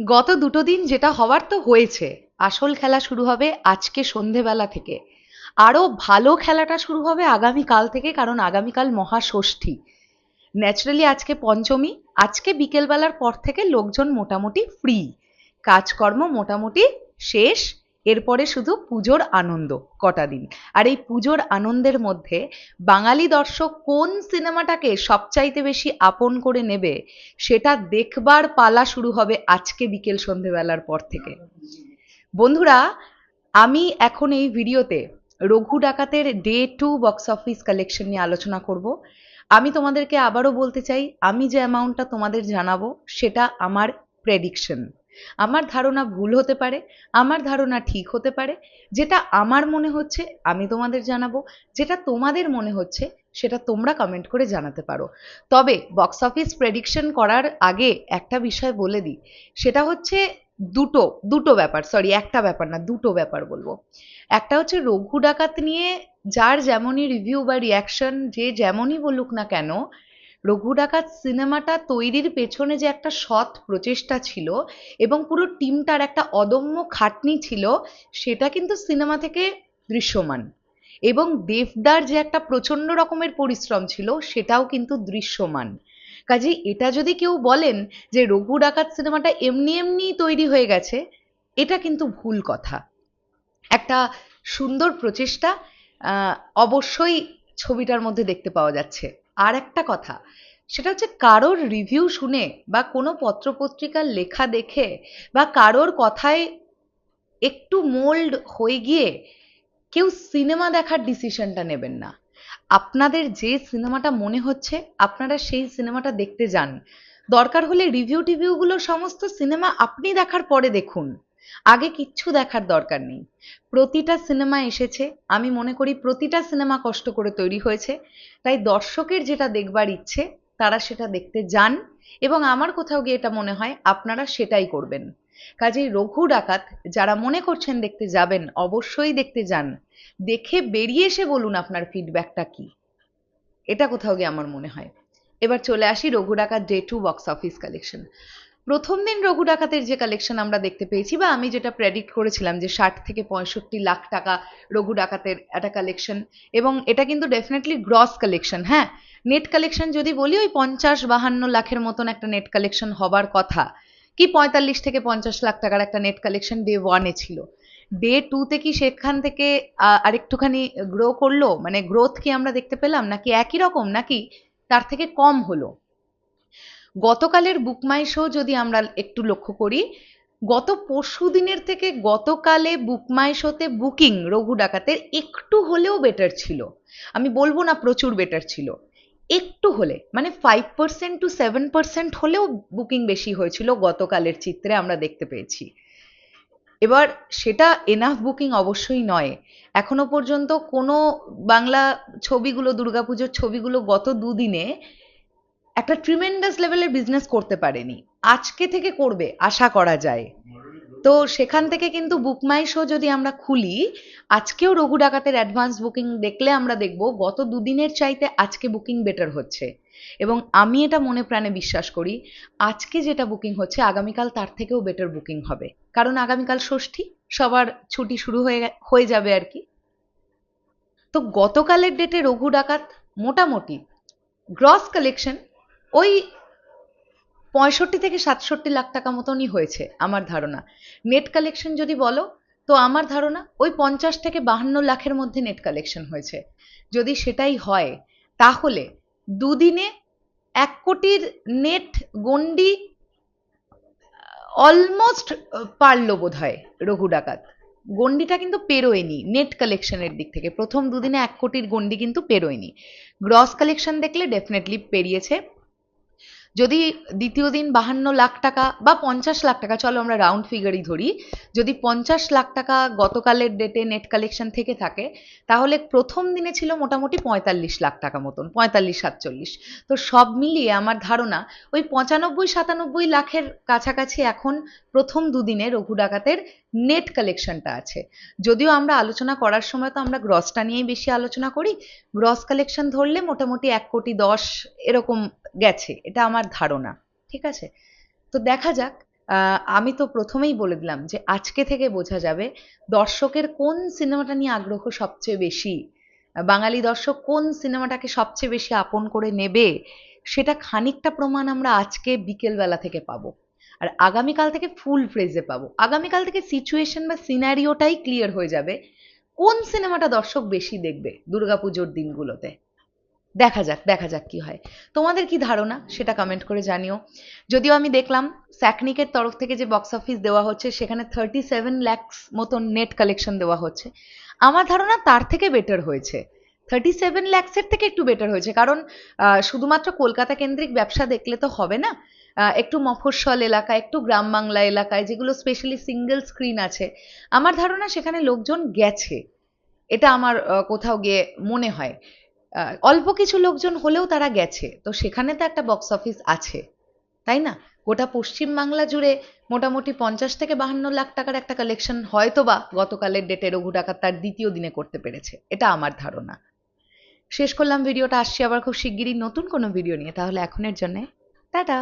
গত দুটো দিন যেটা হওয়ার তো হয়েছে। আসল খেলা শুরু হবে আজকে সন্ধেবেলা থেকে। আরও ভালো খেলাটা শুরু হবে আগামীকাল থেকে, কারণ আগামীকাল মহাষষ্ঠী। ন্যাচারালি আজকে পঞ্চমী, আজকে বিকেলবেলার পর থেকে লোকজন মোটামুটি ফ্রি কাজকর্ম মোটামুটি শেষ। এরপরে শুধু পুজোর আনন্দ কটা দিন। আর এই পুজোর আনন্দের মধ্যে বাঙালি দর্শক কোন সিনেমাটাকে সবচাইতে বেশি আপন করে নেবে, সেটা দেখবার পালা শুরু হবে আজকে বিকেল সন্ধেবেলার পর থেকে। বন্ধুরা, আমি এখন এই ভিডিওতে রঘু ডাকাতের day two box office collection নিয়ে আলোচনা করব। আমি তোমাদেরকে আবারও বলতে চাই, আমি যে অ্যামাউন্টটা তোমাদের জানাব, সেটা আমার প্রেডিকশন আমার ধারণা ভুল হতে পারে, আমার ধারণা ঠিক হতে পারে, যেটা আমার মনে হচ্ছে আমি তোমাদের জানাব, যেটা তোমাদের মনে হচ্ছে সেটা তোমরা কমেন্ট করে জানাতে পারো। তবে বক্স অফিস প্রেডিকশন করার আগে একটা বিষয় বলে দিই, সেটা হচ্ছে দুটো দুটো ব্যাপার সরি একটা ব্যাপার না, দুটো ব্যাপার বলব। একটা হচ্ছে রঘু ডাকাত নিয়ে যার যেমনই রিভিউ বা রিয়াকশন যে যেমনই বলুক না কেন রঘু ডাকাত সিনেমাটা তৈরির পেছনে যে একটা সৎ প্রচেষ্টা ছিল এবং পুরো টিমটার একটা অদম্য খাটনি ছিল, সেটা কিন্তু সিনেমা থেকে দৃশ্যমান। এবং দেবদার যে একটা প্রচণ্ড রকমের পরিশ্রম ছিল, সেটাও কিন্তু দৃশ্যমান। কাজেই এটা যদি কেউ বলেন যে রঘু ডাকাত সিনেমাটা এমনি এমনি তৈরি হয়ে গেছে, এটা কিন্তু ভুল কথা। একটা সুন্দর প্রচেষ্টা অবশ্যই ছবিটার মধ্যে দেখতে পাওয়া যাচ্ছে। আর একটা কথা, সেটা হচ্ছে কারোর রিভিউ শুনে বা কোনো পত্রপত্রিকার লেখা দেখে বা কারোর কথায় একটু মোল্ড হয়ে গিয়ে কেউ সিনেমা দেখার ডিসিশনটা নেবেন না। আপনাদের যে সিনেমাটা মনে হচ্ছে, আপনারা সেই সিনেমাটা দেখতে যান। দরকার হলে রিভিউ টিভিউগুলো সমস্ত সিনেমা আপনি দেখার পরে দেখুন। আগে কিচ্ছু দেখার দরকার নেই। প্রতিটা সিনেমা এসেছে, আমি মনে করি প্রতিটা সিনেমা কষ্ট করে তৈরি হয়েছে, তাই দর্শকের যেটা দেখবার ইচ্ছে, তারা সেটা দেখতে যান এবং আমার কোথাও গিয়ে এটা মনে হয় আপনারা সেটাই করবেন। কাজেই রঘু ডাকাত, যারা মনে করছেন দেখতে যাবেন, অবশ্যই দেখতে যান। দেখে বেরিয়ে এসে বলুন আপনার ফিডব্যাকটা কি। এটা কোথাও গিয়ে আমার মনে হয়। এবার চলে আসি Raghu Dakat day two box office collection প্রথম দিন রঘু ডাকাতের যে কালেকশন আমরা দেখতে পেয়েছি বা আমি যেটা প্রেডিক্ট করেছিলাম যে ষাট থেকে পঁয়ষট্টি লাখ টাকা রঘু ডাকাতের একটা কালেকশন এবং এটা কিন্তু ডেফিনেটলি গ্রস কালেকশন হ্যাঁ? নেট কালেকশন যদি বলি, ওই পঞ্চাশ বাহান্ন লাখের মতন একটা নেট কালেকশন হবার কথা। কি পঁয়তাল্লিশ থেকে পঞ্চাশ লাখ টাকার একটা নেট কালেকশন ডে ওয়ানে ছিল। ডে টুতে কি সেখান থেকে আরেকটুখানি গ্রো করল? মানে গ্রোথ কি আমরা দেখতে পেলাম? নাকি একই রকম? নাকি তার থেকে কম হলো? গতকালের বুকমাই শো যদি আমরা একটু লক্ষ্য করি, গত পরশু দিনের থেকে গতকালে বুকমাই শোতে বুকিং রঘু ডাকাতের একটু হলেও বেটার ছিল। আমি বলব না প্রচুর বেটার ছিল। একটু হলে মানে five percent to seven percent হলেও বুকিং বেশি হয়েছিল গতকালের চিত্রে আমরা দেখতে পেয়েছি। এবার সেটা এনাফ বুকিং অবশ্যই নয়। এখনও পর্যন্ত কোনো বাংলা ছবিগুলো, দুর্গাপুজোর ছবিগুলো গত দুদিনে একটা ট্রিমেন্ডাস লেভেলের বিজনেস করতে পারেনি। আজকে থেকে করবে, আশা করা যায়। তো সেখান থেকে কিন্তু বুকমাই শো যদি আমরা খুলি, আজকেও রঘু ডাকাতের অ্যাডভান্স বুকিং দেখলে আমরা দেখব, গত দুদিনের চাইতে আজকে বুকিং বেটার হচ্ছে। এবং আমি এটা মনে প্রাণে বিশ্বাস করি, আজকে যেটা বুকিং হচ্ছে, আগামীকাল তার থেকেও বেটার বুকিং হবে। কারণ আগামীকাল ষষ্ঠী, সবার ছুটি শুরু হয়ে হয়ে যাবে আর কি। তো গতকালের ডেটে রঘু ডাকাত মোটামুটি গ্রস কালেকশন ওই পঁয়ষট্টি থেকে সাতষট্টি লাখ টাকা মতনই হয়েছে আমার ধারণা। নেট কালেকশন যদি বলো, তো আমার ধারণা ওই পঞ্চাশ থেকে বাহান্ন লাখের মধ্যে নেট কালেকশন হয়েছে। যদি সেটাই হয়, তাহলে দুদিনে এক কোটির নেট গন্ডি অলমোস্ট পারল বোধ হয় রঘু ডাকাত। গন্ডিটা কিন্তু পেরোয়নি নেট কালেকশনের দিক থেকে। প্রথম দুদিনে এক কোটির গন্ডি কিন্তু পেরোয়নি। গ্রস কালেকশন দেখলে ডেফিনেটলি পেরিয়েছে। যদি দ্বিতীয় দিন বাহান্ন লাখ টাকা বা পঞ্চাশ লাখ টাকা, চলো আমরা রাউন্ড ফিগারই ধরি, যদি পঞ্চাশ লাখ টাকা গতকালের ডেটে নেট কালেকশন থেকে থাকে, তাহলে প্রথম দিনে ছিল মোটামুটি পঁয়তাল্লিশ লাখ টাকা মতন, পঁয়তাল্লিশ, সাতচল্লিশ। তো সব মিলিয়ে আমার ধারণা, ওই পঁচানব্বই, সাতানব্বই লাখের কাছাকাছি এখন প্রথম দুদিনে রঘু ডাকাতের নেট কালেকশনটা আছে। যদিও আমরা আলোচনা করার সময় তো আমরা গ্রসটা নিয়েই বেশি আলোচনা করি গ্রস কালেকশন ধরলে মোটামুটি এক কোটি দশ এরকম গেছে, এটা আমার ধারণা, ঠিক আছে? তো দেখা যাক আমি তো প্রথমেই বলে দিলাম যে আজকে থেকে বোঝা যাবে দর্শকের কোন সিনেমাটা নিয়ে আগ্রহ সবচেয়ে বেশি, বাঙালি দর্শক কোন সিনেমাটাকে সবচেয়ে বেশি আপন করে নেবে, সেটা খানিকটা প্রমাণ আমরা আজকে বিকেলবেলা থেকে পাবো। আর আগামীকাল থেকে ফুল ফ্রেজে পাবো। আগামীকাল থেকে সিচুয়েশন বা সিনারিওটাই ক্লিয়ার হয়ে যাবে। কোন সিনেমাটা দর্শক বেশি দেখবে দুর্গাপুজোর দিনগুলোতে? দেখা যাক দেখা যাক কি হয়। তোমাদের কি ধারণা? সেটা কমেন্ট করে জানিও। যদিও আমি দেখলাম, স্যাকনিকের তরফ থেকে যে বক্স অফিস দেওয়া হচ্ছে, সেখানে থার্টি সেভেন ল্যাক্স মতন নেট কালেকশন দেওয়া হচ্ছে। আমার ধারণা তার থেকে বেটার হয়েছে। থার্টি সেভেন ল্যাক্সের থেকে একটু বেটার হয়েছে। কারণ শুধুমাত্র কলকাতা কেন্দ্রিক ব্যবসা দেখলে তো হবে না। একটু মফস্বল এলাকা, একটু গ্রাম বাংলা এলাকায় যেগুলো স্পেশালি সিঙ্গেল স্ক্রিন আছে, আমার ধারণা সেখানে লোকজন গেছে। এটা আমার কোথাও গিয়ে মনে হয়। অল্প কিছু লোকজন হলেও তারা গেছে। তো সেখানে তো একটা বক্স অফিস আছে, তাই না? গোটা পশ্চিম বাংলা জুড়ে মোটামুটি পঞ্চাশ থেকে বাহান্ন লাখ টাকার একটা কালেকশন হয়তো বা গতকালের ডেটে রঘু ডাকাত তার দ্বিতীয় দিনে করতে পেরেছে। এটা আমার ধারণা। শেষ করলাম ভিডিওটা, আসছি আবার খুব শিগগিরই নতুন কোনো ভিডিও নিয়ে। তাহলে এখনের জন্য, টাটা!